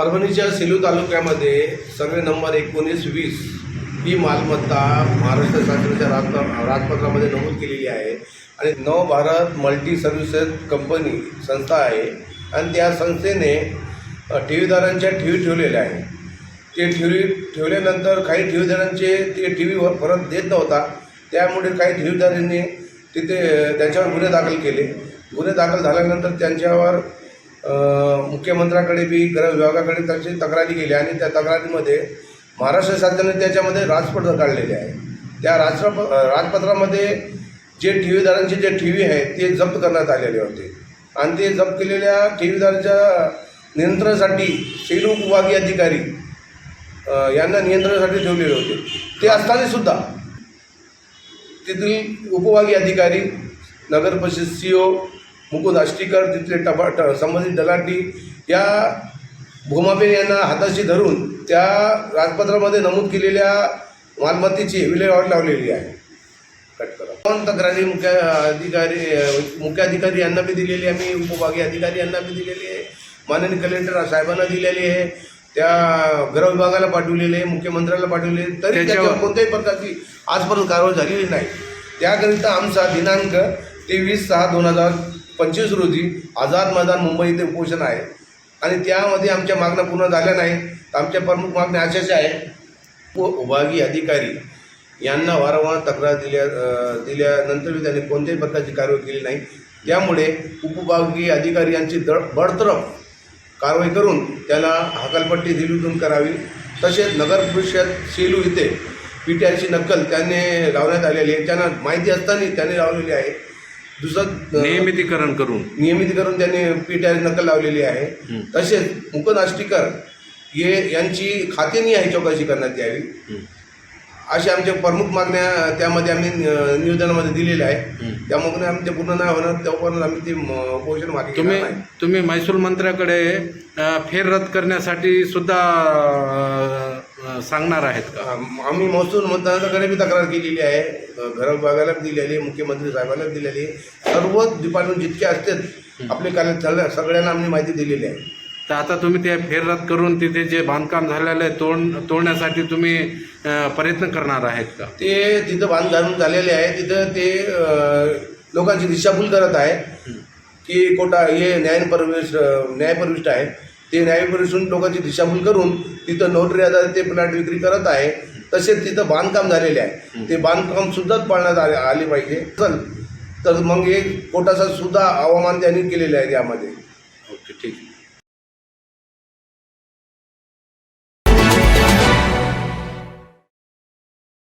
परभणीच्या सेलू तालुक्यामध्ये survey number एकोणीस वीस ही मालमत्ता महाराष्ट्र शासनाच्या राज राजपत्रामध्ये नमूद केलेली आहे. आणि नव भारत मल्टी सर्व्हिसेस कंपनी संस्था आहे. आणि त्या संस्थेने ठेवीदारांच्या ठेवी ठेवलेल्या आहे ते ठेवी ठेवल्यानंतर काही ठेवीदारांचे ते टी व्हीवर परत देत नव्हता. त्यामुळे काही ठेवीदारांनी तिथे त्यांच्यावर गुन्हे दाखल केले. गुन्हे दाखल झाल्यानंतर त्यांच्यावर मुख्यमंत्र्याकडे बी गृह विभागाकडे त्याची तक्रारी केली आणि त्या तक्रारीमध्ये महाराष्ट्र शासनाने त्याच्यामध्ये राजपत्र काढलेले आहे. त्या राजप राजपत्रामध्ये जे ठेवीदारांचे जे ठेवी आहेत ते जप्त करण्यात आलेले होते. आणि ते जप्त केलेल्या ठेवीदारांच्या नियंत्रणासाठी सेलू विभागीय अधिकारी यांना नियंत्रणासाठी ठेवलेले होते. ते असताना सुद्धा तेथील उपविभागीय अधिकारी नगर परिषद सी ओ मुकुंद आष्टीकर तिथले टपा ट संबंधित दलाटी या भूमापेन यांना हाताशी धरून त्या राजपत्रामध्ये नमूद केलेल्या मालमत्तेची विल्हेवाट लावलेली आहे. कट करा. तक्रारी मुख्य अधिकारी मुख्य अधिकारी यांना बी दिलेली आहे. मी उपविभागीय अधिकारी यांना बी दिलेली आहे. माननीय कलेक्टर साहेबांना दिलेली आहे. त्या गृह विभागाला पाठवलेले आहे. मुख्यमंत्र्याला पाठवले तरी त्याच्यावर? कोणत्याही प्रकारची आजपर्यंत कारवाई झालेली नाही. त्याकरिता आमचा दिनांक तेवीस सहा दोन हजार पंचवीस रोजी आझाद मैदान मुंबई इथे उपोषण आहे. आणि त्यामध्ये आमच्या मागण्या पूर्ण झाल्या नाही तर आमच्या प्रमुख मागण्या अशाच आहे. उपविभागीय अधिकारी यांना वारंवार तक्रार दिल्या दिल्यानंतरही त्यांनी कोणत्याही प्रकारची कारवाई केली नाही. त्यामुळे उपविभागीय अधिकारी यांची दड बडतरफ कारवाई करून त्याला हकालपट्टी दिलून करावी. तसेच नगर परिषद सेलू इथे पी टी आरची नक्कल त्यांनी लावण्यात आलेली आहे. त्यांना माहिती असताना त्यांनी लावलेली आहे. दुसरं नियमितीकरण करून नियमित करून त्यांनी पी टी आर नक्कल लावलेली आहे. तसेच मुकुंद आष्टीकर हे यांची खातेनी आहे चौकशी करण्यात यावी. अशा आमच्या प्रमुख मागण्या त्यामध्ये आम्ही निवेदनामध्ये दिलेल्या आहे. त्या मागण्या आमच्या पूर्ण नाही होणार तोपर्यंत आम्ही ती पोषण मागे तुम्ही. तुम्ही महसूल मंत्र्याकडे फेर रद्द करण्यासाठी सुद्धा सांगणार आहेत का? आम- आम्ही महसूल मंत्र्यांकडे बी तक्रार केलेली आहे. घर विभागाला दिलेली आहे मुख्यमंत्री साहेबांना दिलेली. आहे सर्व डिपार्टमेंट जितके असतात आपले कार्य सगळ्यांना आम्ही माहिती दिलेली आहे. तर आता तुम्ही ते फेर रद्द करून तिथे जे बांधकाम झालेलं आहे तोड तोडण्यासाठी तुम्ही प्रयत्न करणार आहेत का? ते तिथं बांध घालून झालेले आहे तिथं ते लोकांची दिशाभूल करत आहे की कोटा हे न्यायप्रविष्ट न्यायप्रविष्ट आहे. ते न्यायप्रविष्टून लोकांची दिशाभूल करून तिथं नोटरी आधारित ते प्लॅट विक्री करत आहे. तसेच तिथं बांधकाम झालेले आहे. ते बांधकाम सुद्धाच पाळण्यात आले आले पाहिजे. चल तर मग एक कोटाचा सुद्धा आवाहन त्यांनी केलेलं आहे यामध्ये. ओके ठीक आहे.